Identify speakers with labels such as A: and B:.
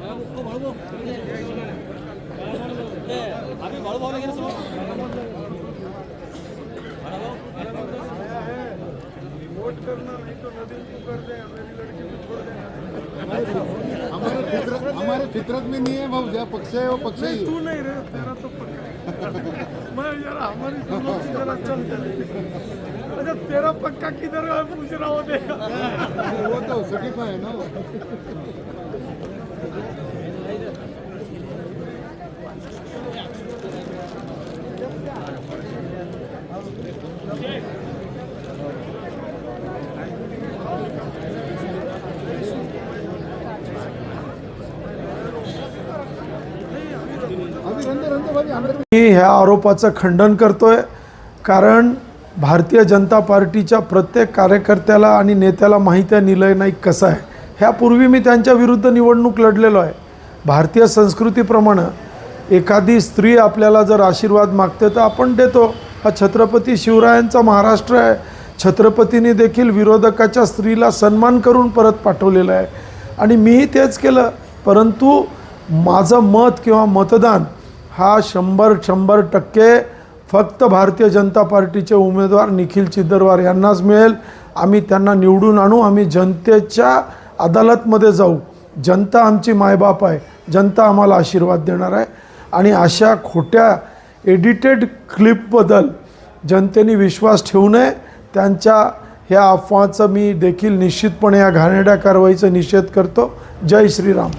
A: 말고 말고 네, 앞에 말고 하는 게 있어. हमारे फितरत हमारे फितरत में नहीं है भाव जहाँ पक्ष है वो पक्ष ही है
B: तू नहीं रे तेरा तो पक्का है। मैं यार हमारी दोनों की जरा चल चलेगी अच्छा तेरा पक्का किधर है पूछ रहा हूँ देखा
A: वो तो सर्टिफाई है. ना
C: मी ह्या आरोपाचं खंडन करतोय. कारण भारतीय जनता पार्टीच्या प्रत्येक कार्यकर्त्याला आणि नेत्याला माहिती आहे निलय नाईक कसा आहे. ह्यापूर्वी मी त्यांच्या विरुद्ध निवडणूक लढलेलो आहे. भारतीय संस्कृतीप्रमाणे एखादी स्त्री आपल्याला जर आशीर्वाद मागते तर आपण देतो. हा छत्रपती शिवरायांचा महाराष्ट्र आहे. छत्रपतींनी देखील विरोधकाच्या स्त्रीला सन्मान करून परत पाठवलेलं आहे. आणि मीही तेच केलं. परंतु माझं मत किंवा मतदान हा शंभर शंभर टक्के फक्त भारतीय जनता पार्टीचे उमेदवार निखिल चिद्दरवार यांनाच मिळेल. आम्ही त्यांना निवडून आणू. आम्ही जनतेच्या अदालतमध्ये जाऊ. जनता आमची मायबाप आहे. जनता आम्हाला आशीर्वाद देणार आहे. आणि अशा खोट्या एडिटेड क्लिपबद्दल जनतेने विश्वास ठेवू नये. त्यांच्या ह्या अफवाचं मी देखील निश्चितपणे या घाणेरड्या कारवाईचा निषेध करतो. जय श्रीराम.